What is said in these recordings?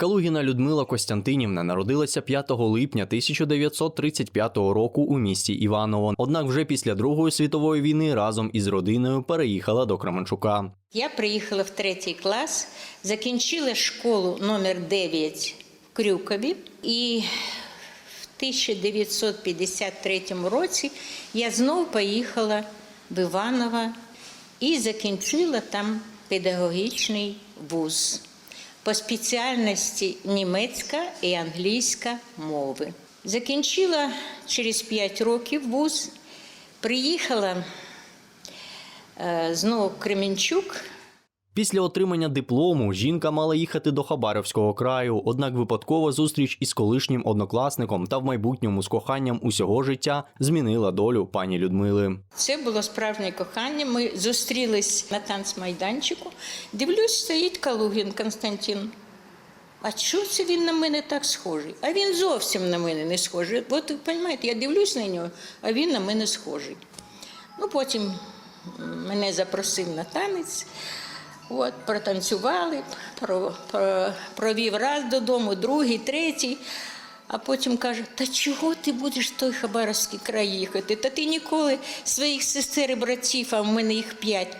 Калугіна Людмила Костянтинівна народилася 5 липня 1935 року у місті Іваново. Однак вже після Другої світової війни разом із родиною переїхала до Кременчука. Я приїхала в третій клас, закінчила школу номер 9 в Крюкові і в 1953 році я знову поїхала в Іваново і закінчила там педагогічний вуз по спеціальності німецька і англійська мови. Закінчила через 5 років вуз, приїхала е, знову Кременчук. Після отримання диплому жінка мала їхати до Хабаровського краю, однак випадкова зустріч із колишнім однокласником та в майбутньому з коханням усього життя змінила долю пані Людмили. Це було справжнє кохання. Ми зустрілись на танцмайданчику. Дивлюсь, стоїть Калугін Константин. А чого це він на мене так схожий? А він зовсім на мене не схожий. От розумієте, я дивлюсь на нього, а він на мене схожий. Ну, потім мене запросив на танець. От, протанцювали, про, про, провів раз додому, другий, третій. А потім каже: Та чого ти будеш в той Хабаровський край їхати? Та ти ніколи своїх сестер і братів, а в мене їх п'ять,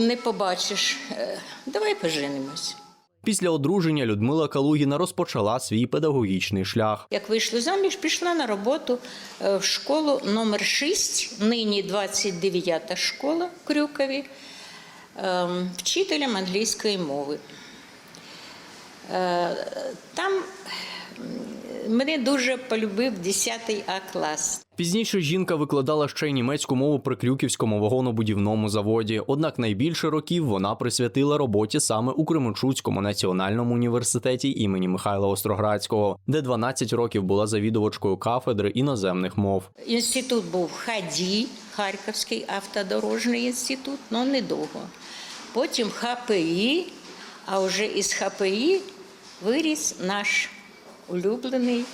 не побачиш. Е, Давай поженимось. Після одруження Людмила Калугіна розпочала свій педагогічний шлях. Як вийшла заміж, пішла на роботу е, в школу номер 6, нині 29-та школа в Крюкові, вчителем англійської мови. Е, Там мене дуже полюбив 10 А клас. Пізніше жінка викладала ще й німецьку мову при Крюківському вагонобудівному заводі. Однак найбільше років вона присвятила роботі саме у Кременчуцькому національному університеті імені Михайла Остроградського, де 12 років була завідувачкою кафедри іноземних мов. Інститут був ХАДІ, Харківський автодорожний інститут, але недовго. Потім ХПІ, а вже із ХПІ виріс наш улюблений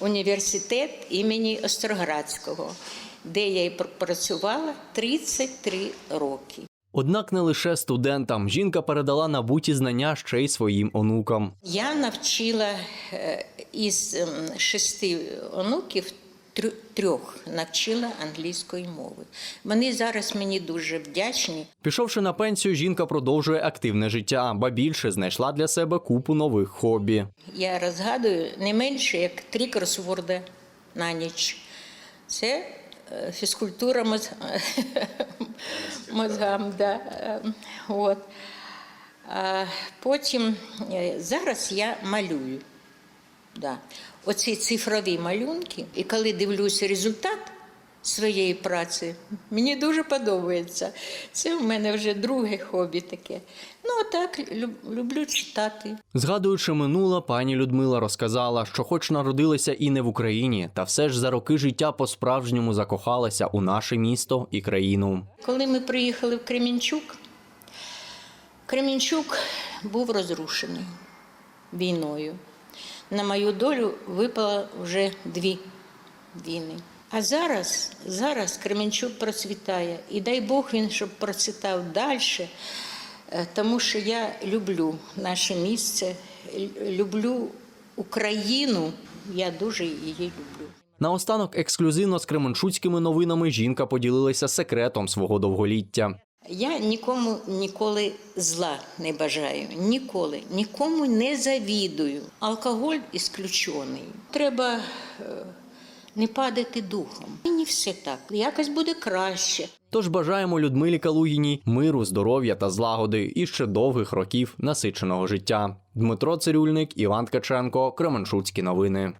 університет імені Остроградського, де я і пр- працювала 33 роки. Однак не лише студентам жінка передала набуті знання ще й своїм онукам. Я навчила е, із ем, шести онуків трьох- навчила англійської мови. Вони зараз мені дуже вдячні. Пішовши на пенсію, жінка продовжує активне життя, ба більше знайшла для себе купу нових хобі. Я розгадую не менше як три кросворди на ніч. Це е, фізкультура моз... мозгам. Да. е, От. А потім е, зараз я малюю. Да. Оці цифрові малюнки, і коли дивлюся результат своєї праці, мені дуже подобається. Це в мене вже друге хобі таке. Ну, а так люблю читати. Згадуючи минуле, пані Людмила розказала, що, хоч народилася і не в Україні, та все ж за роки життя по-справжньому закохалася у наше місто і країну. Коли ми приїхали в Кремінчук, Кремінчук був розрушений війною. На мою долю випало вже дві війни. А зараз, зараз Кременчук процвітає. І дай Бог він, щоб процвітав далі, тому що я люблю наше місце, люблю Україну, я дуже її люблю. Наостанок ексклюзивно з кременчуцькими новинами жінка поділилася секретом свого довголіття. Я нікому ніколи зла не бажаю, ніколи, нікому не завідую. Алкоголь ісключений. Треба е, не падати духом. Мені все так, якось буде краще. Тож бажаємо Людмилі Калугіній миру, здоров'я та злагоди і ще довгих років насиченого життя. Дмитро Цирюльник, Іван Ткаченко, Кременчуцькі новини.